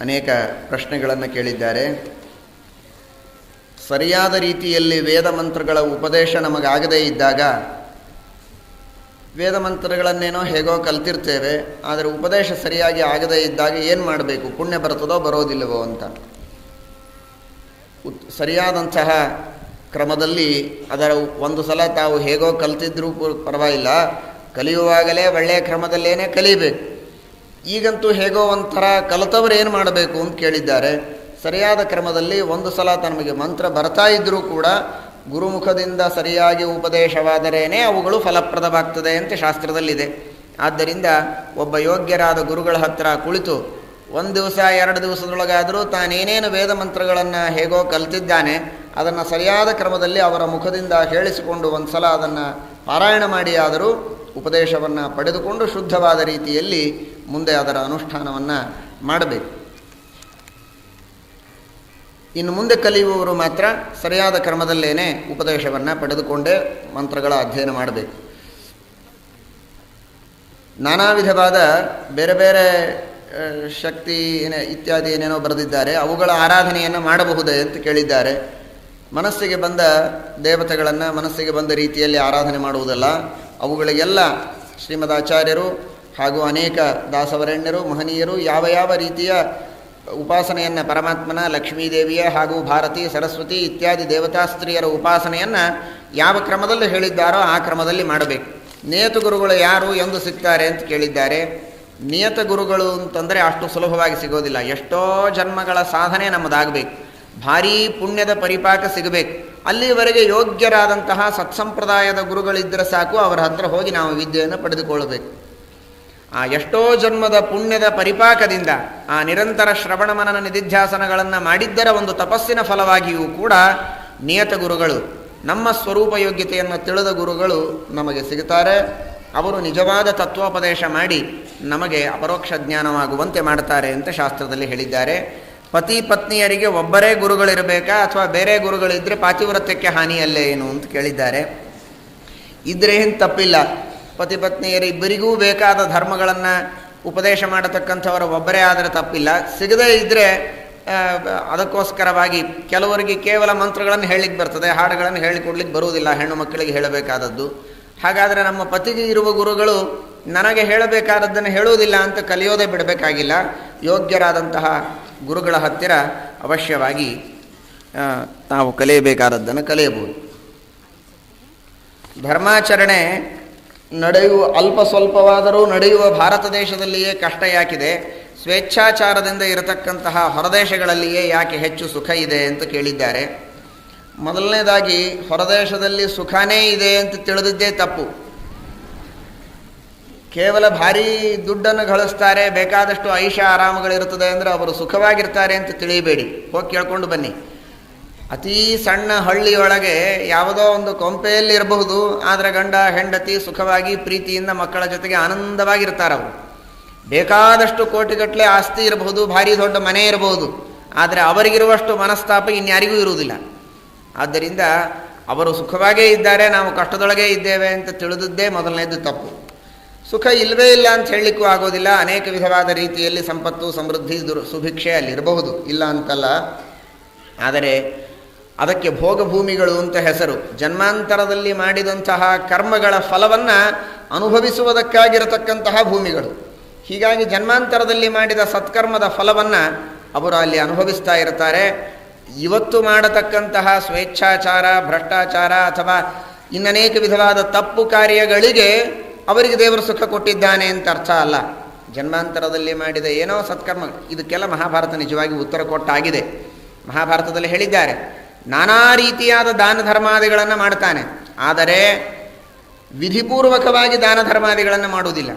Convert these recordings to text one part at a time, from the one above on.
ಅನೇಕ ಪ್ರಶ್ನೆಗಳನ್ನು ಕೇಳಿದ್ದಾರೆ. ಸರಿಯಾದ ರೀತಿಯಲ್ಲಿ ವೇದ ಮಂತ್ರಗಳ ಉಪದೇಶ ನಮಗಾಗದೇ ಇದ್ದಾಗ, ವೇದ ಮಂತ್ರಗಳನ್ನೇನೋ ಹೇಗೋ ಕಲ್ತಿರ್ತೇವೆ, ಆದರೆ ಉಪದೇಶ ಸರಿಯಾಗಿ ಆಗದೇ ಇದ್ದಾಗ ಏನು ಮಾಡಬೇಕು, ಪುಣ್ಯ ಬರ್ತದೋ ಬರೋದಿಲ್ಲವೋ ಅಂತ. ಉತ್, ಸರಿಯಾದಂತಹ ಕ್ರಮದಲ್ಲಿ ಅದರ ಒಂದು ಸಲ ತಾವು ಹೇಗೋ ಕಲ್ತಿದ್ರೂ ಪರವಾಗಿಲ್ಲ. ಕಲಿಯುವಾಗಲೇ ಒಳ್ಳೆಯ ಕ್ರಮದಲ್ಲೇನೆ ಕಲಿಬೇಕು. ಈಗಂತೂ ಹೇಗೋ ಒಂಥರ ಕಲಿತವರು ಏನು ಮಾಡಬೇಕು ಅಂತ ಕೇಳಿದ್ದಾರೆ. ಸರಿಯಾದ ಕ್ರಮದಲ್ಲಿ ಒಂದು ಸಲ ತಮಗೆ ಮಂತ್ರ ಬರ್ತಾ ಇದ್ದರೂ ಕೂಡ ಗುರುಮುಖದಿಂದ ಸರಿಯಾಗಿ ಉಪದೇಶವಾದರೇನೇ ಅವುಗಳು ಫಲಪ್ರದವಾಗ್ತದೆ ಅಂತ ಶಾಸ್ತ್ರದಲ್ಲಿದೆ. ಆದ್ದರಿಂದ ಒಬ್ಬ ಯೋಗ್ಯರಾದ ಗುರುಗಳ ಹತ್ತಿರ ಕುಳಿತು ಒಂದು ದಿವಸ, ಎರಡು ದಿವಸದೊಳಗಾದರೂ ತಾನೇನೇನು ವೇದ ಮಂತ್ರಗಳನ್ನು ಹೇಗೋ ಕಲ್ತಿದ್ದಾನೆ, ಅದನ್ನು ಸರಿಯಾದ ಕ್ರಮದಲ್ಲಿ ಅವರ ಮುಖದಿಂದ ಹೇಳಿಸಿಕೊಂಡು ಒಂದು ಸಲ ಅದನ್ನು ಪಾರಾಯಣ ಮಾಡಿ ಆದರೂ ಉಪದೇಶವನ್ನು ಪಡೆದುಕೊಂಡು ಶುದ್ಧವಾದ ರೀತಿಯಲ್ಲಿ ಮುಂದೆ ಅದರ ಅನುಷ್ಠಾನವನ್ನು ಮಾಡಬೇಕು. ಇನ್ನು ಮುಂದೆ ಕಲಿಯುವವರು ಮಾತ್ರ ಸರಿಯಾದ ಕ್ರಮದಲ್ಲೇನೆ ಉಪದೇಶವನ್ನು ಪಡೆದುಕೊಂಡೇ ಮಂತ್ರಗಳ ಅಧ್ಯಯನ ಮಾಡಬೇಕು. ನಾನಾ ವಿಧವಾದ ಬೇರೆ ಬೇರೆ ಶಕ್ತಿ ಏನೇ ಇತ್ಯಾದಿ ಏನೇನೋ ಬರೆದಿದ್ದಾರೆ, ಅವುಗಳ ಆರಾಧನೆಯನ್ನು ಮಾಡಬಹುದೇ ಅಂತ ಕೇಳಿದ್ದಾರೆ. ಮನಸ್ಸಿಗೆ ಬಂದ ದೇವತೆಗಳನ್ನು ಮನಸ್ಸಿಗೆ ಬಂದ ರೀತಿಯಲ್ಲಿ ಆರಾಧನೆ ಮಾಡುವುದಲ್ಲ. ಅವುಗಳಿಗೆಲ್ಲ ಶ್ರೀಮದ್ ಆಚಾರ್ಯರು ಹಾಗೂ ಅನೇಕ ದಾಸವರಣ್ಯರು, ಮಹನೀಯರು ಯಾವ ಯಾವ ರೀತಿಯ ಉಪಾಸನೆಯನ್ನು ಪರಮಾತ್ಮನ, ಲಕ್ಷ್ಮೀದೇವಿಯ ಹಾಗೂ ಭಾರತಿ, ಸರಸ್ವತಿ ಇತ್ಯಾದಿ ದೇವತಾ ಸ್ತ್ರೀಯರ ಉಪಾಸನೆಯನ್ನು ಯಾವ ಕ್ರಮದಲ್ಲಿ ಹೇಳಿದ್ದಾರೋ ಆ ಕ್ರಮದಲ್ಲಿ ಮಾಡಬೇಕು. ನಿಯತ ಗುರುಗಳು ಯಾರು ಎಂದು ಸಿಗ್ತಾರೆ ಅಂತ ಕೇಳಿದ್ದಾರೆ. ನಿಯತ ಗುರುಗಳು ಅಂತಂದರೆ ಅಷ್ಟು ಸುಲಭವಾಗಿ ಸಿಗೋದಿಲ್ಲ. ಎಷ್ಟೋ ಜನ್ಮಗಳ ಸಾಧನೆ ನಮ್ಮದಾಗಬೇಕು. ಭಾರೀ ಪುಣ್ಯದ ಪರಿಪಾಕ ಸಿಗಬೇಕು. ಅಲ್ಲಿವರೆಗೆ ಯೋಗ್ಯರಾದಂತಹ ಸತ್ಸಂಪ್ರದಾಯದ ಗುರುಗಳಿದ್ದರೆ ಸಾಕು, ಅವರ ಹತ್ರ ಹೋಗಿ ನಾವು ವಿದ್ಯೆಯನ್ನು ಪಡೆದುಕೊಳ್ಳಬೇಕು. ಆ ಎಷ್ಟೋ ಜನ್ಮದ ಪುಣ್ಯದ ಪರಿಪಾಕದಿಂದ ಆ ನಿರಂತರ ಶ್ರವಣ ಮನನ ನಿಧಿಧ್ಯಾಸನಗಳನ್ನು ಮಾಡಿದ್ದರ ಒಂದು ತಪಸ್ಸಿನ ಫಲವಾಗಿಯೂ ಕೂಡ ನಿಯತ ಗುರುಗಳು, ನಮ್ಮ ಸ್ವರೂಪ ಯೋಗ್ಯತೆಯನ್ನು ತಿಳಿದ ಗುರುಗಳು ನಮಗೆ ಸಿಗುತ್ತಾರೆ. ಅವರು ನಿಜವಾದ ತತ್ವೋಪದೇಶ ಮಾಡಿ ನಮಗೆ ಅಪರೋಕ್ಷ ಜ್ಞಾನವಾಗುವಂತೆ ಮಾಡ್ತಾರೆ ಅಂತ ಶಾಸ್ತ್ರದಲ್ಲಿ ಹೇಳಿದ್ದಾರೆ. ಪತಿ ಪತ್ನಿಯರಿಗೆ ಒಬ್ಬರೇ ಗುರುಗಳಿರಬೇಕಾ ಅಥವಾ ಬೇರೆ ಗುರುಗಳಿದ್ದರೆ ಪಾತಿವ್ರತ್ಯಕ್ಕೆ ಹಾನಿಯಲ್ಲೇ ಏನು ಅಂತ ಕೇಳಿದ್ದಾರೆ. ಇದ್ರೆ ಏನು ತಪ್ಪಿಲ್ಲ. ಪತಿ ಪತ್ನಿಯರಿಬ್ಬರಿಗೂ ಬೇಕಾದ ಧರ್ಮಗಳನ್ನು ಉಪದೇಶ ಮಾಡತಕ್ಕಂಥವರು ಒಬ್ಬರೇ ಆದರೆ ತಪ್ಪಿಲ್ಲ. ಸಿಗದೇ ಇದ್ದರೆ ಅದಕ್ಕೋಸ್ಕರವಾಗಿ ಕೆಲವರಿಗೆ ಕೇವಲ ಮಂತ್ರಗಳನ್ನು ಹೇಳಲಿಕ್ಕೆ ಬರ್ತದೆ, ಹಾಡುಗಳನ್ನು ಹೇಳಿಕೊಡ್ಲಿಕ್ಕೆ ಬರುವುದಿಲ್ಲ, ಹೆಣ್ಣು ಮಕ್ಕಳಿಗೆ ಹೇಳಬೇಕಾದದ್ದು. ಹಾಗಾದರೆ ನಮ್ಮ ಪತಿಗೆ ಇರುವ ಗುರುಗಳು ನನಗೆ ಹೇಳಬೇಕಾದದ್ದನ್ನು ಹೇಳುವುದಿಲ್ಲ ಅಂತ ಕಲಿಯೋದೇ ಬಿಡಬೇಕಾಗಿಲ್ಲ. ಯೋಗ್ಯರಾದಂತಹ ಗುರುಗಳ ಹತ್ತಿರ ಅವಶ್ಯವಾಗಿ ನಾವು ಕಲಿಯಬೇಕಾದದ್ದನ್ನು ಕಲಿಯಬಹುದು. ಧರ್ಮಾಚರಣೆ ನಡೆಯುವ ಅಲ್ಪ ಸ್ವಲ್ಪವಾದರೂ ನಡೆಯುವ ಭಾರತ ದೇಶದಲ್ಲಿಯೇ ಕಷ್ಟ ಯಾಕಿದೆ, ಸ್ವೇಚ್ಛಾಚಾರದಿಂದ ಇರತಕ್ಕಂತಹ ಹೊರದೇಶಗಳಲ್ಲಿಯೇ ಯಾಕೆ ಹೆಚ್ಚು ಸುಖ ಇದೆ ಅಂತ ಕೇಳಿದ್ದಾರೆ. ಮೊದಲನೇದಾಗಿ, ಹೊರದೇಶದಲ್ಲಿ ಸುಖನೇ ಇದೆ ಅಂತ ತಿಳಿದಿದ್ದೇ ತಪ್ಪು. ಕೇವಲ ಭಾರೀ ದುಡ್ಡನ್ನು ಗಳಿಸ್ತಾರೆ ಬೇಕಾದಷ್ಟು ಐಷ ಆರಾಮಗಳಿರುತ್ತದೆ ಅಂದರೆ ಅವರು ಸುಖವಾಗಿರ್ತಾರೆ ಅಂತ ತಿಳಿಯಬೇಡಿ ಹೋಗಿ ಕೇಳ್ಕೊಂಡು ಬನ್ನಿ. ಅತೀ ಸಣ್ಣ ಹಳ್ಳಿಯೊಳಗೆ ಯಾವುದೋ ಒಂದು ಕೊಂಪೆಯಲ್ಲಿ ಇರಬಹುದು, ಆದರೆ ಗಂಡ, ಹೆಂಡತಿ ಸುಖವಾಗಿ ಪ್ರೀತಿಯಿಂದ ಮಕ್ಕಳ ಜೊತೆಗೆ ಆನಂದವಾಗಿರ್ತಾರೆ ಅವರು. ಬೇಕಾದಷ್ಟು ಕೋಟಿಗಟ್ಟಲೆ ಆಸ್ತಿ ಇರಬಹುದು, ಭಾರಿ ದೊಡ್ಡ ಮನೆ ಇರಬಹುದು, ಆದರೆ ಅವರಿಗಿರುವಷ್ಟು ಮನಸ್ತಾಪ ಇನ್ಯಾರಿಗೂ ಇರುವುದಿಲ್ಲ. ಆದ್ದರಿಂದ ಅವರು ಸುಖವಾಗೇ ಇದ್ದಾರೆ, ನಾವು ಕಷ್ಟದೊಳಗೆ ಇದ್ದೇವೆ ಅಂತ ತಿಳಿದದ್ದೇ ಮೊದಲನೇದು ತಪ್ಪು. ಸುಖ ಇಲ್ಲವೇ ಇಲ್ಲ ಅಂತ ಹೇಳಲಿಕ್ಕೂ ಆಗೋದಿಲ್ಲ, ಅನೇಕ ವಿಧವಾದ ರೀತಿಯಲ್ಲಿ ಸಂಪತ್ತು, ಸಮೃದ್ಧಿ, ದುರ್, ಸುಭಿಕ್ಷೆ ಅಲ್ಲಿರಬಹುದು ಇಲ್ಲ ಅಂತಲ್ಲ. ಆದರೆ ಅದಕ್ಕೆ ಭೋಗಭೂಮಿಗಳು ಅಂತ ಹೆಸರು. ಜನ್ಮಾಂತರದಲ್ಲಿ ಮಾಡಿದಂತಹ ಕರ್ಮಗಳ ಫಲವನ್ನು ಅನುಭವಿಸುವುದಕ್ಕಾಗಿರತಕ್ಕಂತಹ ಭೂಮಿಗಳು. ಹೀಗಾಗಿ ಜನ್ಮಾಂತರದಲ್ಲಿ ಮಾಡಿದ ಸತ್ಕರ್ಮದ ಫಲವನ್ನು ಅವರು ಅಲ್ಲಿ ಅನುಭವಿಸ್ತಾ ಇರ್ತಾರೆ. ಇವತ್ತು ಮಾಡತಕ್ಕಂತಹ ಸ್ವೇಚ್ಛಾಚಾರ, ಭ್ರಷ್ಟಾಚಾರ ಅಥವಾ ಇನ್ನನೇಕ ವಿಧವಾದ ತಪ್ಪು ಕಾರ್ಯಗಳಿಗೆ ಅವರಿಗೆ ದೇವರು ಸುಖ ಕೊಟ್ಟಿದ್ದಾನೆ ಅಂತ ಅರ್ಥ ಅಲ್ಲ. ಜನ್ಮಾಂತರದಲ್ಲಿ ಮಾಡಿದ ಏನೋ ಸತ್ಕರ್ಮ ಇದಕ್ಕೆಲ್ಲ ಮಹಾಭಾರತ ನಿಜವಾಗಿ ಉತ್ತರ ಕೊಟ್ಟಾಗಿದೆ. ಮಹಾಭಾರತದಲ್ಲಿ ಹೇಳಿದ್ದಾರೆ ನಾನಾ ರೀತಿಯಾದ ದಾನ ಧರ್ಮಾದಿಗಳನ್ನು ಮಾಡ್ತಾನೆ ಆದರೆ ವಿಧಿಪೂರ್ವಕವಾಗಿ ದಾನ ಧರ್ಮಾದಿಗಳನ್ನು ಮಾಡುವುದಿಲ್ಲ.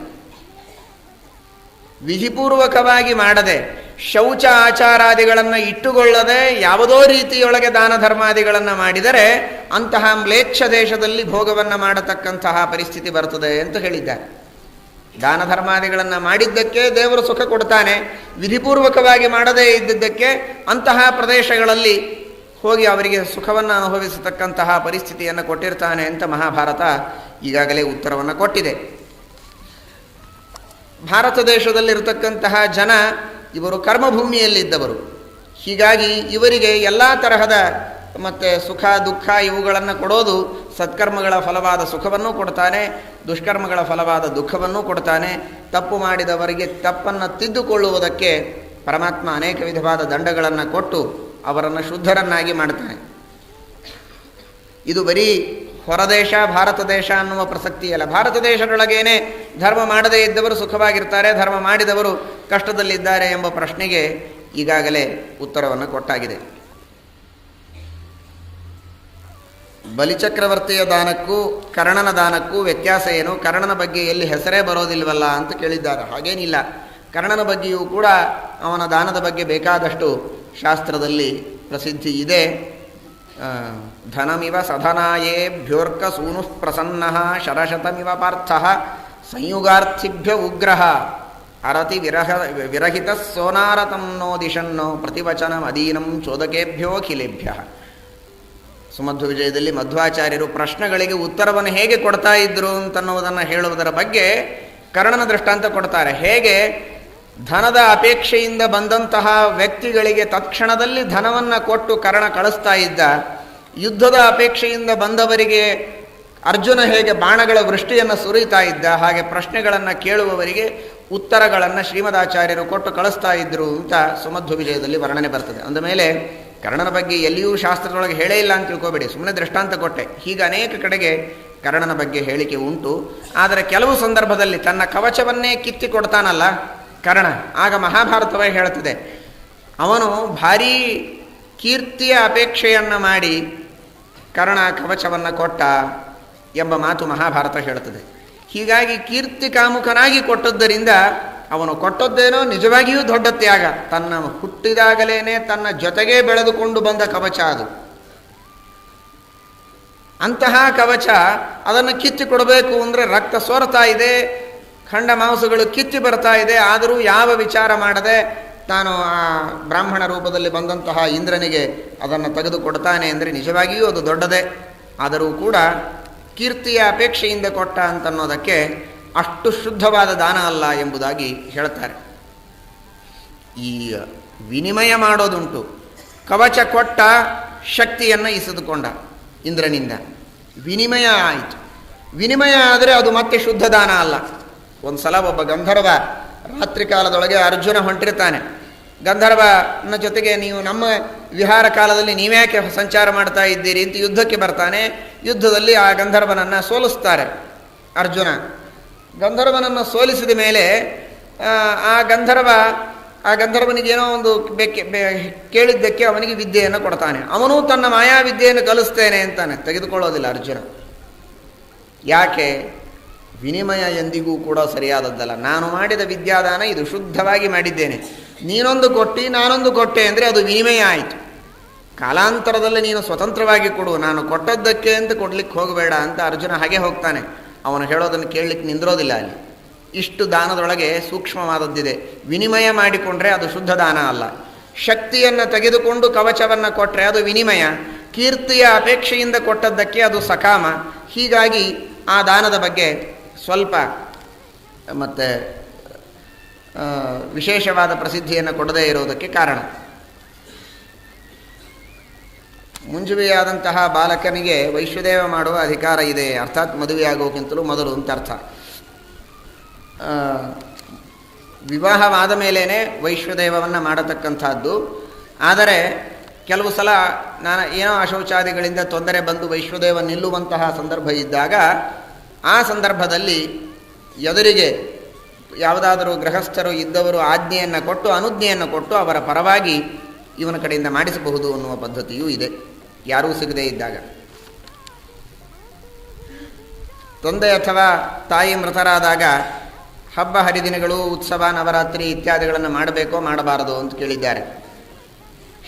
ವಿಧಿಪೂರ್ವಕವಾಗಿ ಮಾಡದೆ ಶೌಚ ಆಚಾರಾದಿಗಳನ್ನು ಇಟ್ಟುಕೊಳ್ಳದೆ ಯಾವುದೋ ರೀತಿಯೊಳಗೆ ದಾನ ಧರ್ಮಾದಿಗಳನ್ನು ಮಾಡಿದರೆ ಅಂತಹ ಮ್ಲೇಚ್ಛ ದೇಶದಲ್ಲಿ ಭೋಗವನ್ನು ಮಾಡತಕ್ಕಂತಹ ಪರಿಸ್ಥಿತಿ ಬರ್ತದೆ ಅಂತ ಹೇಳಿದ್ದಾರೆ. ದಾನ ಧರ್ಮಾದಿಗಳನ್ನು ಮಾಡಿದ್ದಕ್ಕೆ ದೇವರು ಸುಖ ಕೊಡ್ತಾನೆ. ವಿಧಿಪೂರ್ವಕವಾಗಿ ಮಾಡದೇ ಇದ್ದಿದ್ದಕ್ಕೆ ಅಂತಹ ಪ್ರದೇಶಗಳಲ್ಲಿ ಹೋಗಿ ಅವರಿಗೆ ಸುಖವನ್ನು ಅನುಭವಿಸತಕ್ಕಂತಹ ಪರಿಸ್ಥಿತಿಯನ್ನು ಕೊಟ್ಟಿರ್ತಾನೆ ಅಂತ ಮಹಾಭಾರತ ಈಗಾಗಲೇ ಉತ್ತರವನ್ನು ಕೊಟ್ಟಿದೆ. ಭಾರತ ದೇಶದಲ್ಲಿರತಕ್ಕಂತಹ ಜನ ಇವರು ಕರ್ಮಭೂಮಿಯಲ್ಲಿದ್ದವರು. ಹೀಗಾಗಿ ಇವರಿಗೆ ಎಲ್ಲ ತರಹದ ಮತ್ತು ಸುಖ, ದುಃಖ ಇವುಗಳನ್ನು ಕೊಡೋದು ಸತ್ಕರ್ಮಗಳ ಫಲವಾದ ಸುಖವನ್ನು ಕೊಡ್ತಾನೆ, ದುಷ್ಕರ್ಮಗಳ ಫಲವಾದ ದುಃಖವನ್ನು ಕೊಡ್ತಾನೆ. ತಪ್ಪು ಮಾಡಿದವರಿಗೆ ತಪ್ಪನ್ನು ತಿದ್ದುಕೊಳ್ಳುವುದಕ್ಕೆ ಪರಮಾತ್ಮ ಅನೇಕ ವಿಧವಾದ ದಂಡಗಳನ್ನು ಕೊಟ್ಟು ಅವರನ್ನು ಶುದ್ಧರನ್ನಾಗಿ ಮಾಡ್ತಾನೆ. ಇದು ಬರೀ ಹೊರದೇಶ, ಭಾರತ ದೇಶ ಅನ್ನುವ ಪ್ರಸಕ್ತಿಯಲ್ಲ. ಭಾರತ ದೇಶದೊಳಗೇನೆ ಧರ್ಮ ಮಾಡದೇ ಇದ್ದವರು ಸುಖವಾಗಿರ್ತಾರೆ, ಧರ್ಮ ಮಾಡಿದವರು ಕಷ್ಟದಲ್ಲಿದ್ದಾರೆ ಎಂಬ ಪ್ರಶ್ನೆಗೆ ಈಗಾಗಲೇ ಉತ್ತರವನ್ನು ಕೊಟ್ಟಾಗಿದೆ. ಬಲಿಚಕ್ರವರ್ತಿಯ ದಾನಕ್ಕೂ, ಕರ್ಣನ ದಾನಕ್ಕೂ ವ್ಯತ್ಯಾಸ ಏನು? ಕರ್ಣನ ಬಗ್ಗೆ ಎಲ್ಲಿ ಹೆಸರೇ ಬರೋದಿಲ್ವಲ್ಲ ಅಂತ ಕೇಳಿದ್ದಾರೆ. ಹಾಗೇನಿಲ್ಲ. ಕರ್ಣನ ಬಗ್ಗೆಯೂ ಕೂಡ ಅವನ ದಾನದ ಬಗ್ಗೆ ಬೇಕಾದಷ್ಟು ಶಾಸ್ತ್ರದಲ್ಲಿ ಪ್ರಸಿದ್ಧಿ ಇದೆ. ಧನಮಿವ ಸಧನಾಯೇಭ್ಯೋರ್ಕ ಸೂನು ಪ್ರಸನ್ನ ಶರಶತಮಿವ ಪಾರ್ಥ ಸಂಯುಗಾರ್ಥಿಭ್ಯ ಉಗ್ರಹ ಅರತಿ ವಿರಹ, ವಿರಹಿತ ಸೋನಾರತಂ ನೋ ದಿಶನ್ನೋ ಪ್ರತಿವಚನ ಅಧೀನಂ ಚೋದಕೇಭ್ಯೋಖಿಲೇಭ್ಯ ಸುಮಧ್ವ ವಿಜಯದಲ್ಲಿ ಮಧ್ವಾಚಾರ್ಯರು ಪ್ರಶ್ನೆಗಳಿಗೆ ಉತ್ತರವನ್ನು ಹೇಗೆ ಕೊಡ್ತಾ ಇದ್ರು ಅಂತನ್ನುವುದನ್ನು ಹೇಳುವುದರ ಬಗ್ಗೆ ಕರ್ಣನ ದೃಷ್ಟಾಂತ ಕೊಡ್ತಾರೆ. ಹೇಗೆ? ಧನದ ಅಪೇಕ್ಷೆಯಿಂದ ಬಂದಂತಹ ವ್ಯಕ್ತಿಗಳಿಗೆ ತತ್ಕ್ಷಣದಲ್ಲಿ ಧನವನ್ನು ಕೊಟ್ಟು ಕರ್ಣ ಕಳಿಸ್ತಾ ಇದ್ದ, ಯುದ್ಧದ ಅಪೇಕ್ಷೆಯಿಂದ ಬಂದವರಿಗೆ ಅರ್ಜುನ ಹೇಗೆ ಬಾಣಗಳ ವೃಷ್ಟಿಯನ್ನು ಸುರಿತಾ ಇದ್ದ, ಹಾಗೆ ಪ್ರಶ್ನೆಗಳನ್ನು ಕೇಳುವವರಿಗೆ ಉತ್ತರಗಳನ್ನು ಶ್ರೀಮದಾಚಾರ್ಯರು ಕೊಟ್ಟು ಕಳಿಸ್ತಾ ಇದ್ದರು ಅಂತ ಸುಮಧ್ವ ವಿಜಯದಲ್ಲಿ ವರ್ಣನೆ ಬರ್ತದೆ. ಅಂದಮೇಲೆ ಕರ್ಣನ ಬಗ್ಗೆ ಎಲ್ಲಿಯೂ ಶಾಸ್ತ್ರದೊಳಗೆ ಹೇಳೇ ಇಲ್ಲ ಅಂತ ತಿಳ್ಕೋಬೇಡಿ. ಸುಮ್ಮನೆ ದೃಷ್ಟಾಂತ ಕೊಟ್ಟೆ. ಹೀಗೆ ಅನೇಕ ಕಡೆಗೆ ಕರ್ಣನ ಬಗ್ಗೆ ಹೇಳಿಕೆ ಉಂಟು. ಆದರೆ ಕೆಲವು ಸಂದರ್ಭದಲ್ಲಿ ತನ್ನ ಕವಚವನ್ನೇ ಕಿತ್ತಿ ಕೊಡ್ತಾನಲ್ಲ ಕರ್ಣ. ಆಗ ಮಹಾಭಾರತವೇ ಹೇಳುತ್ತದೆ, ಅವನು ಭಾರೀ ಕೀರ್ತಿಯ ಅಪೇಕ್ಷೆಯನ್ನು ಮಾಡಿ ಕರ್ಣ ಕವಚವನ್ನು ಕೊಟ್ಟ ಎಂಬ ಮಾತು ಮಹಾಭಾರತ ಹೇಳುತ್ತದೆ. ಹೀಗಾಗಿ ಕೀರ್ತಿ ಕಾಮುಕನಾಗಿ ಕೊಟ್ಟದ್ದರಿಂದ ಅವನು ಕೊಟ್ಟದ್ದೇನೋ ನಿಜವಾಗಿಯೂ ದೊಡ್ಡ ತ್ಯಾಗ. ತನ್ನ ಹುಟ್ಟಿದಾಗಲೇನೆ ತನ್ನ ಜೊತೆಗೆ ಬೆಳೆದುಕೊಂಡು ಬಂದ ಕವಚ ಅದು. ಅಂತಹ ಕವಚ ಅದನ್ನು ಕಿತ್ತಿ ಕೊಡಬೇಕು ಅಂದರೆ ರಕ್ತ ಸೋರ್ತಾ ಇದೆ ಖಂಡ ಮಾಂಸಗಳು ಕಿತ್ತಿ ಬರ್ತಾ ಇದೆ, ಆದರೂ ಯಾವ ವಿಚಾರ ಮಾಡದೆ ತಾನು ಆ ಬ್ರಾಹ್ಮಣ ರೂಪದಲ್ಲಿ ಬಂದಂತಹ ಇಂದ್ರನಿಗೆ ಅದನ್ನು ತೆಗೆದುಕೊಡ್ತಾನೆ ಅಂದರೆ ನಿಜವಾಗಿಯೂ ಅದು ದೊಡ್ಡದೇ. ಆದರೂ ಕೂಡ ಕೀರ್ತಿಯ ಅಪೇಕ್ಷೆಯಿಂದ ಕೊಟ್ಟ ಅಂತನ್ನೋದಕ್ಕೆ ಅಷ್ಟು ಶುದ್ಧವಾದ ದಾನ ಅಲ್ಲ ಎಂಬುದಾಗಿ ಹೇಳ್ತಾರೆ. ಈ ವಿನಿಮಯ ಮಾಡೋದುಂಟು. ಕವಚ ಕೊಟ್ಟ ಶಕ್ತಿಯನ್ನು ಇಸಿದುಕೊಂಡ ಇಂದ್ರನಿಂದ. ವಿನಿಮಯ ಆಯಿತು. ವಿನಿಮಯ ಆದರೆ ಅದು ಮತ್ತೆ ಶುದ್ಧ ದಾನ ಅಲ್ಲ. ಒಂದು ಸಲ ಒಬ್ಬ ಗಂಧರ್ವ ರಾತ್ರಿ ಕಾಲದೊಳಗೆ ಅರ್ಜುನ ಹೊಂಟಿರ್ತಾನೆ. ಗಂಧರ್ವನ ಜೊತೆಗೆ ನೀವು ನಮ್ಮ ವಿಹಾರ ಕಾಲದಲ್ಲಿ ನೀವ್ಯಾಕೆ ಸಂಚಾರ ಮಾಡ್ತಾ ಇದ್ದೀರಿ ಅಂತ ಯುದ್ಧಕ್ಕೆ ಬರ್ತಾನೆ. ಯುದ್ಧದಲ್ಲಿ ಆ ಗಂಧರ್ವನನ್ನು ಸೋಲಿಸ್ತಾರೆ ಅರ್ಜುನ. ಗಂಧರ್ವನನ್ನು ಸೋಲಿಸಿದ ಮೇಲೆ ಆ, ಗಂಧರ್ವ ಆ ಗಂಧರ್ವನಿಗೇನೋ ಒಂದು ಬೇಕೆ ಕೇಳಿದ್ದಕ್ಕೆ ಅವನಿಗೆ ವಿದ್ಯೆಯನ್ನು ಕೊಡ್ತಾನೆ. ಅವನು ತನ್ನ ಮಾಯಾ ವಿದ್ಯೆಯನ್ನು ಕಲಿಸ್ತೇನೆ ಅಂತಾನೆ. ತೆಗೆದುಕೊಳ್ಳೋದಿಲ್ಲ ಅರ್ಜುನ. ಯಾಕೆ? ವಿನಿಮಯ ಎಂದಿಗೂ ಕೂಡ ಸರಿಯಾದದ್ದಲ್ಲ. ನಾನು ಮಾಡಿದ ವಿದ್ಯಾದಾನ ಇದು ಶುದ್ಧವಾಗಿ ಮಾಡಿದ್ದೇನೆ. ನೀನೊಂದು ಕೊಟ್ಟಿ, ನಾನೊಂದು ಕೊಟ್ಟೆ ಅಂದರೆ ಅದು ವಿನಿಮಯ ಆಯಿತು. ಕಾಲಾಂತರದಲ್ಲಿ ನೀನು ಸ್ವತಂತ್ರವಾಗಿ ಕೊಡು. ನಾನು ಕೊಟ್ಟದ್ದಕ್ಕೆ ಅಂತ ಕೊಡ್ಲಿಕ್ಕೆ ಹೋಗಬೇಡ ಅಂತ ಅರ್ಜುನ ಹಾಗೆ ಹೋಗ್ತಾನೆ. ಅವನು ಹೇಳೋದನ್ನು ಕೇಳಲಿಕ್ಕೆ ನಿಂದಿರೋದಿಲ್ಲ ಅಲ್ಲಿ. ಇಷ್ಟು ದಾನದೊಳಗೆ ಸೂಕ್ಷ್ಮವಾದದ್ದಿದೆ. ವಿನಿಮಯ ಮಾಡಿಕೊಂಡ್ರೆ ಅದು ಶುದ್ಧ ದಾನ ಅಲ್ಲ. ಶಕ್ತಿಯನ್ನು ತೆಗೆದುಕೊಂಡು ಕವಚವನ್ನು ಕೊಟ್ಟರೆ ಅದು ವಿನಿಮಯ. ಕೀರ್ತಿಯ ಅಪೇಕ್ಷೆಯಿಂದ ಕೊಟ್ಟದ್ದಕ್ಕೆ ಅದು ಸಕಾಮ. ಹೀಗಾಗಿ ಆ ದಾನದ ಬಗ್ಗೆ ಸ್ವಲ್ಪ, ಮತ್ತು ವಿಶೇಷವಾದ ಪ್ರಸಿದ್ಧಿಯನ್ನು ಕೊಡದೇ ಇರುವುದಕ್ಕೆ ಕಾರಣ. ಮುಂಜುವೆಯಾದಂತಹ ಬಾಲಕನಿಗೆ ವೈಶ್ವದೇವ ಮಾಡುವ ಅಧಿಕಾರ ಇದೆ, ಅರ್ಥಾತ್ ಮದುವೆಯಾಗೋಕ್ಕಿಂತಲೂ ಮೊದಲು ಅಂತ ಅರ್ಥ. ವಿವಾಹವಾದ ಮೇಲೇ ವೈಶ್ವದೇವವನ್ನು ಮಾಡತಕ್ಕಂಥದ್ದು. ಆದರೆ, ಕೆಲವು ಸಲ ನಾನು ಏನೋ ಅಶೌಚಾದಿಗಳಿಂದ ತೊಂದರೆ ಬಂದು ವೈಶ್ವದೇವ ನಿಲ್ಲುವಂತಹ ಸಂದರ್ಭ ಇದ್ದಾಗ ಆ ಸಂದರ್ಭದಲ್ಲಿ ಎದುರಿಗೆ ಯಾವುದಾದರೂ ಗೃಹಸ್ಥರು ಇದ್ದವರು ಆಜ್ಞೆಯನ್ನು ಕೊಟ್ಟು, ಅನುಜ್ಞೆಯನ್ನು ಕೊಟ್ಟು ಅವರ ಪರವಾಗಿ ಇವನ ಕಡೆಯಿಂದ ಮಾಡಿಸಬಹುದು ಅನ್ನುವ ಪದ್ಧತಿಯೂ ಇದೆ. ಯಾರೂ ಸಿಗದೇ ಇದ್ದಾಗ. ತಂದೆ ಅಥವಾ ತಾಯಿ ಮೃತರಾದಾಗ ಹಬ್ಬ ಹರಿದಿನಗಳು, ಉತ್ಸವ, ನವರಾತ್ರಿ ಇತ್ಯಾದಿಗಳನ್ನು ಮಾಡಬೇಕೋ ಮಾಡಬಾರದು ಅಂತ ಕೇಳಿದ್ದಾರೆ.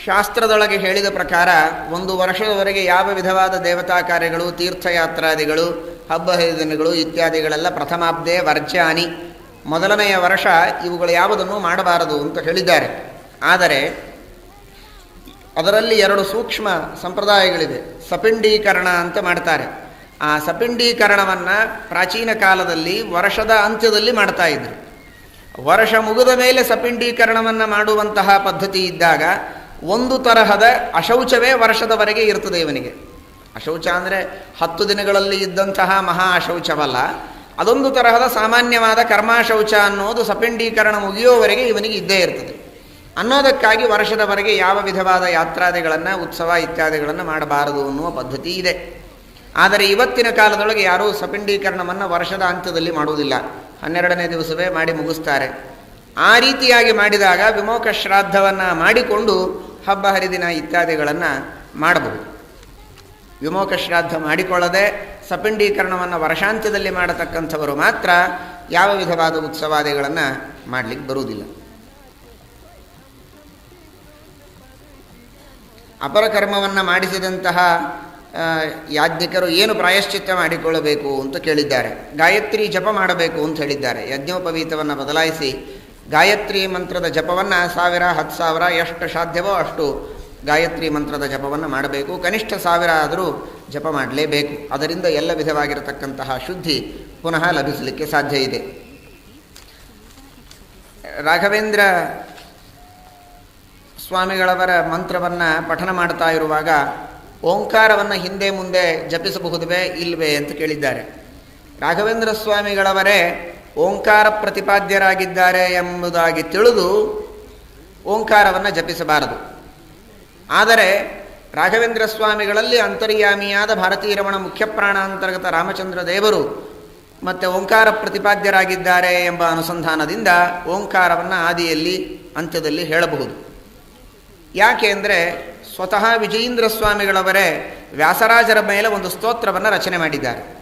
ಶಾಸ್ತ್ರದೊಳಗೆ ಹೇಳಿದ ಪ್ರಕಾರ ಒಂದು ವರ್ಷದವರೆಗೆ ಯಾವ ವಿಧವಾದ ದೇವತಾ ಕಾರ್ಯಗಳು, ತೀರ್ಥಯಾತ್ರಾದಿಗಳು ಹಬ್ಬ ಹರಿದಿನಗಳು ಇತ್ಯಾದಿಗಳೆಲ್ಲ ಪ್ರಥಮಾಬ್ದೇ ವರ್ಜಾನಿ ಮೊದಲನೆಯ ವರ್ಷ ಇವುಗಳು ಯಾವುದನ್ನು ಮಾಡಬಾರದು ಅಂತ ಹೇಳಿದ್ದಾರೆ. ಆದರೆ ಅದರಲ್ಲಿ ಎರಡು ಸೂಕ್ಷ್ಮ ಸಂಪ್ರದಾಯಗಳಿವೆ ಸಪಿಂಡೀಕರಣ ಅಂತ ಮಾಡ್ತಾರೆ. ಆ ಸಪಿಂಡೀಕರಣವನ್ನು ಪ್ರಾಚೀನ ಕಾಲದಲ್ಲಿ ವರ್ಷದ ಅಂತ್ಯದಲ್ಲಿ ಮಾಡ್ತಾ ಇದ್ರು. ವರ್ಷ ಮುಗಿದ ಮೇಲೆ ಸಪಿಂಡೀಕರಣವನ್ನು ಮಾಡುವಂತಹ ಪದ್ಧತಿ ಇದ್ದಾಗ ಒಂದು ತರಹದ ಅಶೌಚವೇ ವರ್ಷದವರೆಗೆ ಇರ್ತದೆ ಇವನಿಗೆ. ಅಶೌಚ ಅಂದರೆ ಹತ್ತು ದಿನಗಳಲ್ಲಿ ಇದ್ದಂತಹ ಮಹಾ ಅಶೌಚವಲ್ಲ. ಅದೊಂದು ತರಹದ ಸಾಮಾನ್ಯವಾದ ಕರ್ಮಾಶೌಚ ಅನ್ನೋದು ಸಪಿಂಡೀಕರಣ ಮುಗಿಯೋವರೆಗೆ ಇವನಿಗೆ ಇದ್ದೇ ಇರ್ತದೆ. ಅನ್ನೋದಕ್ಕಾಗಿ ವರ್ಷದವರೆಗೆ ಯಾವ ವಿಧವಾದ ಯಾತ್ರಾದಿಗಳನ್ನು, ಉತ್ಸವ ಇತ್ಯಾದಿಗಳನ್ನು ಮಾಡಬಾರದು ಅನ್ನುವ ಪದ್ಧತಿ ಇದೆ. ಆದರೆ ಇವತ್ತಿನ ಕಾಲದೊಳಗೆ ಯಾರೂ ಸಪಿಂಡೀಕರಣವನ್ನು ವರ್ಷದ ಅಂತ್ಯದಲ್ಲಿ ಮಾಡುವುದಿಲ್ಲ. ಹನ್ನೆರಡನೇ ದಿವಸವೇ ಮಾಡಿ ಮುಗಿಸ್ತಾರೆ. ಆ ರೀತಿಯಾಗಿ ಮಾಡಿದಾಗ ವಿಮೋಕ ಶ್ರಾದ್ದವನ್ನು ಮಾಡಿಕೊಂಡು ಹಬ್ಬ ಹರಿದಿನ ಇತ್ಯಾದಿಗಳನ್ನು ಮಾಡಬಹುದು. ವಿಮೋಕ ಶ್ರಾದ್ದ ಮಾಡಿಕೊಳ್ಳದೆ ಸಪಿಂಡೀಕರಣವನ್ನು ವರ್ಷಾಂತ್ಯದಲ್ಲಿ ಮಾಡತಕ್ಕಂಥವರು ಮಾತ್ರ ಯಾವ ವಿಧವಾದ ಉತ್ಸವಾದಿಗಳನ್ನು ಮಾಡಲಿಕ್ಕೆ ಬರುವುದಿಲ್ಲ. ಅಪರ ಕರ್ಮವನ್ನು ಮಾಡಿಸಿದಂತಹ ಯಾಜ್ಞಿಕರು ಏನು ಪ್ರಾಯಶ್ಚಿತ್ತ ಮಾಡಿಕೊಳ್ಳಬೇಕು ಅಂತ ಕೇಳಿದ್ದಾರೆ. ಗಾಯತ್ರಿ ಜಪ ಮಾಡಬೇಕು ಅಂತ ಹೇಳಿದ್ದಾರೆ. ಯಜ್ಞೋಪವೀತವನ್ನು ಬದಲಾಯಿಸಿ ಗಾಯತ್ರಿ ಮಂತ್ರದ ಜಪವನ್ನು ಸಾವಿರ, ಹತ್ತು ಸಾವಿರ, ಎಷ್ಟು ಸಾಧ್ಯವೋ ಅಷ್ಟು ಗಾಯತ್ರಿ ಮಂತ್ರದ ಜಪವನ್ನು ಮಾಡಬೇಕು. ಕನಿಷ್ಠ ಸಾವಿರ ಆದರೂ ಜಪ ಮಾಡಲೇಬೇಕು. ಅದರಿಂದ ಎಲ್ಲ ವಿಧವಾಗಿರತಕ್ಕಂತಹ ಶುದ್ಧಿ ಪುನಃ ಲಭಿಸಲಿಕ್ಕೆ ಸಾಧ್ಯ ಇದೆ. ರಾಘವೇಂದ್ರ ಸ್ವಾಮಿಗಳವರ ಮಂತ್ರವನ್ನು ಪಠನ ಮಾಡ್ತಾ ಇರುವಾಗ ಓಂಕಾರವನ್ನು ಹಿಂದೆ ಮುಂದೆ ಜಪಿಸಬಹುದುವೇ ಇಲ್ವೇ ಅಂತ ಕೇಳಿದ್ದಾರೆ. ರಾಘವೇಂದ್ರ ಸ್ವಾಮಿಗಳವರೇ ಓಂಕಾರ ಪ್ರತಿಪಾದ್ಯರಾಗಿದ್ದಾರೆ ಎಂಬುದಾಗಿ ತಿಳಿದು ಓಂಕಾರವನ್ನು ಜಪಿಸಬಾರದು. ಆದರೆ ರಾಘವೇಂದ್ರ ಸ್ವಾಮಿಗಳಲ್ಲಿ ಅಂತರ್ಯಾಮಿಯಾದ ಭಾರತೀಯ ರಮಣ ಮುಖ್ಯ ಅಂತರ್ಗತ ರಾಮಚಂದ್ರ ದೇವರು ಮತ್ತು ಓಂಕಾರ ಪ್ರತಿಪಾದ್ಯರಾಗಿದ್ದಾರೆ ಎಂಬ ಅನುಸಂಧಾನದಿಂದ ಓಂಕಾರವನ್ನು ಆದಿಯಲ್ಲಿ, ಅಂತ್ಯದಲ್ಲಿ ಹೇಳಬಹುದು. ಯಾಕೆ ಅಂದರೆ ಸ್ವತಃ ವಿಜಯೇಂದ್ರ ಸ್ವಾಮಿಗಳವರೇ ವ್ಯಾಸರಾಜರ ಮೇಲೆ ಒಂದು ಸ್ತೋತ್ರವನ್ನು ರಚನೆ ಮಾಡಿದ್ದಾರೆ.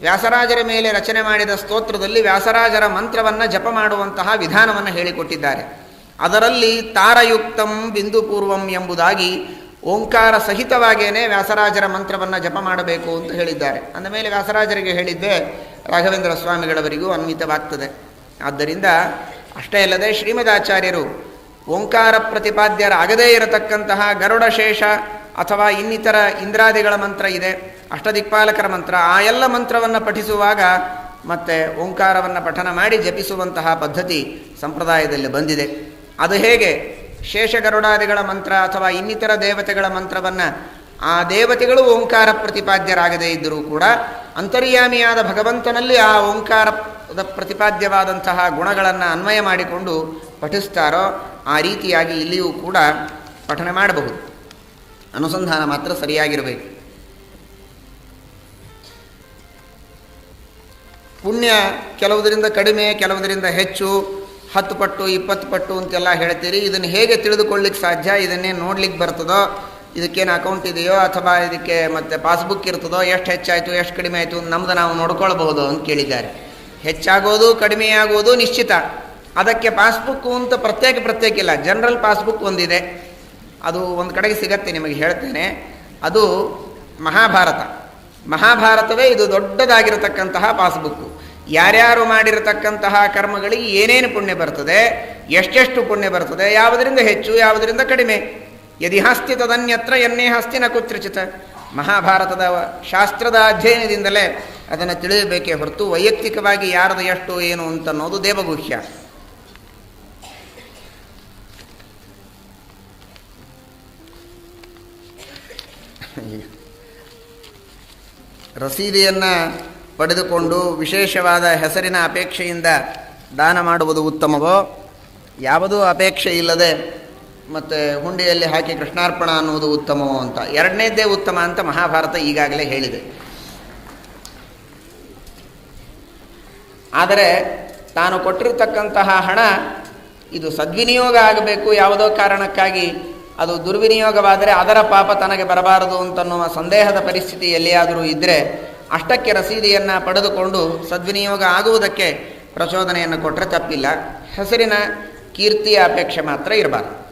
ವ್ಯಾಸರಾಜರ ಮೇಲೆ ರಚನೆ ಮಾಡಿದ ಸ್ತೋತ್ರದಲ್ಲಿ ವ್ಯಾಸರಾಜರ ಮಂತ್ರವನ್ನು ಜಪ ಮಾಡುವಂತಹ ವಿಧಾನವನ್ನು ಹೇಳಿಕೊಟ್ಟಿದ್ದಾರೆ. ಅದರಲ್ಲಿ ತಾರಯುಕ್ತಂ ಬಿಂದುಪೂರ್ವಂ ಎಂಬುದಾಗಿ ಓಂಕಾರ ಸಹಿತವಾಗೇನೆ ವ್ಯಾಸರಾಜರ ಮಂತ್ರವನ್ನು ಜಪ ಮಾಡಬೇಕು ಅಂತ ಹೇಳಿದ್ದಾರೆ. ಅಂದ ಮೇಲೆ ವ್ಯಾಸರಾಜರಿಗೆ ಹೇಳಿದ್ದೆ, ರಾಘವೇಂದ್ರ ಸ್ವಾಮಿಗಳವರಿಗೂ ಅನ್ವಿತವಾಗ್ತದೆ. ಆದ್ದರಿಂದ ಅಷ್ಟೇ ಅಲ್ಲದೆ ಶ್ರೀಮದಾಚಾರ್ಯರು ಓಂಕಾರ ಪ್ರತಿಪಾದ್ಯರಾಗದೇ ಇರತಕ್ಕಂತಹ ಗರುಡಶೇಷ ಅಥವಾ ಇನ್ನಿತರ ಇಂದ್ರಾದಿಗಳ ಮಂತ್ರ ಇದೆ, ಅಷ್ಟದಿಕ್ಪಾಲಕರ ಮಂತ್ರ, ಆ ಎಲ್ಲ ಮಂತ್ರವನ್ನು ಪಠಿಸುವಾಗ ಮತ್ತೆ ಓಂಕಾರವನ್ನು ಪಠನ ಮಾಡಿ ಜಪಿಸುವಂತಹ ಪದ್ಧತಿ ಸಂಪ್ರದಾಯದಲ್ಲಿ ಬಂದಿದೆ. ಅದು ಹೇಗೆ? ಶೇಷಗರುಡಾದಿಗಳ ಮಂತ್ರ ಅಥವಾ ಇನ್ನಿತರ ದೇವತೆಗಳ ಮಂತ್ರವನ್ನು ಆ ದೇವತೆಗಳು ಓಂಕಾರ ಪ್ರತಿಪಾದ್ಯರಾಗದೇ ಇದ್ದರೂ ಕೂಡ ಅಂತರ್ಯಾಮಿಯಾದ ಭಗವಂತನಲ್ಲಿ ಆ ಓಂಕಾರದ ಪ್ರತಿಪಾದ್ಯವಾದಂತಹ ಗುಣಗಳನ್ನು ಅನ್ವಯ ಮಾಡಿಕೊಂಡು ಪಠಿಸ್ತಾರೋ ಆ ರೀತಿಯಾಗಿ ಇಲ್ಲಿಯೂ ಕೂಡ ಪಠನೆ ಮಾಡಬಹುದು. ಅನುಸಂಧಾನ ಮಾತ್ರ ಸರಿಯಾಗಿರಬೇಕು. ಪುಣ್ಯ ಕೆಲವುದರಿಂದ ಕಡಿಮೆ, ಕೆಲವುದರಿಂದ ಹೆಚ್ಚು ಹತ್ತು ಪಟ್ಟು, ಇಪ್ಪತ್ತು ಪಟ್ಟು ಅಂತೆಲ್ಲ ಹೇಳ್ತೀರಿ. ಇದನ್ನು ಹೇಗೆ ತಿಳಿದುಕೊಳ್ಳಿಕ್ಕೆ ಸಾಧ್ಯ? ಇದನ್ನೇ ನೋಡ್ಲಿಕ್ಕೆ ಬರ್ತದೋ? ಇದಕ್ಕೇನು ಅಕೌಂಟ್ ಇದೆಯೋ? ಅಥವಾ ಇದಕ್ಕೆ ಮತ್ತೆ ಪಾಸ್ಬುಕ್ ಇರ್ತದೋ? ಎಷ್ಟು ಹೆಚ್ಚಾಯಿತು, ಎಷ್ಟು ಕಡಿಮೆ ಆಯಿತು ನಮ್ದು ನಾವು ನೋಡ್ಕೊಳ್ಬಹುದು ಅಂತ ಕೇಳಿದ್ದಾರೆ. ಹೆಚ್ಚಾಗೋದು ಕಡಿಮೆಯಾಗೋದು ನಿಶ್ಚಿತ. ಅದಕ್ಕೆ ಪಾಸ್ಬುಕ್ಕು ಅಂತ ಪ್ರತ್ಯೇಕ ಪ್ರತ್ಯೇಕ ಇಲ್ಲ. ಜನರಲ್ ಪಾಸ್ಬುಕ್ ಒಂದಿದೆ. ಅದು ಒಂದು ಕಡೆಗೆ ಸಿಗತ್ತೆ, ನಿಮಗೆ ಹೇಳ್ತೇನೆ. ಅದು ಮಹಾಭಾರತ. ಮಹಾಭಾರತವೇ ಇದು ದೊಡ್ಡದಾಗಿರತಕ್ಕಂತಹ ಪಾಸ್ಬುಕ್ಕು ಯಾರ್ಯಾರು ಮಾಡಿರತಕ್ಕಂತಹ ಕರ್ಮಗಳಿಗೆ ಏನೇನು ಪುಣ್ಯ ಬರ್ತದೆ, ಎಷ್ಟೆಷ್ಟು ಪುಣ್ಯ ಬರ್ತದೆ, ಯಾವುದರಿಂದ ಹೆಚ್ಚು, ಯಾವುದರಿಂದ ಕಡಿಮೆ? ಯದಿ ಹಾಸ್ತಿ ತದನ್ಯತ್ರ, ಎನ್ನೇ ಹಾಸ್ತಿ ನ ಕುತ್ರಚಿತ. ಮಹಾಭಾರತದ ಶಾಸ್ತ್ರದ ಅಧ್ಯಯನದಿಂದಲೇ ಅದನ್ನು ತಿಳಿಯಬೇಕೇ ಹೊರತು ವೈಯಕ್ತಿಕವಾಗಿ ಯಾರದು ಎಷ್ಟು ಏನು ಅಂತ ಅನ್ನೋದು ದೇವಗುಹ್ಯ ರಸೀದಿಯನ್ನು ಪಡೆದುಕೊಂಡು ವಿಶೇಷವಾದ ಹೆಸರಿನ ಅಪೇಕ್ಷೆಯಿಂದ ದಾನ ಮಾಡುವುದು ಉತ್ತಮವೋ? ಯಾವುದೂ ಅಪೇಕ್ಷೆ ಇಲ್ಲದೆ ಮತ್ತು ಹುಂಡಿಯಲ್ಲಿ ಹಾಕಿ ಕೃಷ್ಣಾರ್ಪಣ ಅನ್ನುವುದು ಉತ್ತಮವೋ ಅಂತ. ಎರಡನೇದ್ದೇ ಉತ್ತಮ ಅಂತ ಮಹಾಭಾರತ ಈಗಾಗಲೇ ಹೇಳಿದೆ. ಆದರೆ ತಾನು ಕೊಟ್ಟಿರತಕ್ಕಂತಹ ಹಣ ಇದು ಸದ್ವಿನಿಯೋಗ ಆಗಬೇಕು ಯಾವುದೋ ಕಾರಣಕ್ಕಾಗಿ. ಅದು ದುರ್ವಿನಿಯೋಗವಾದರೆ ಅದರ ಪಾಪ ತನಗೆ ಬರಬಾರದು ಅಂತನ್ನುವ ಸಂದೇಹದ ಪರಿಸ್ಥಿತಿ ಎಲ್ಲಿಯಾದರೂ ಇದ್ದರೆ ಅಷ್ಟಕ್ಕೆ ರಸೀದಿಯನ್ನು ಪಡೆದುಕೊಂಡು ಸದ್ವಿನಿಯೋಗ ಆಗುವುದಕ್ಕೆ ಪ್ರಚೋದನೆಯನ್ನು ಕೊಟ್ಟರೆ ತಪ್ಪಿಲ್ಲ. ಹೆಸರಿನ ಕೀರ್ತಿಯ ಅಪೇಕ್ಷೆ ಮಾತ್ರ ಇರಬಾರ್ದು.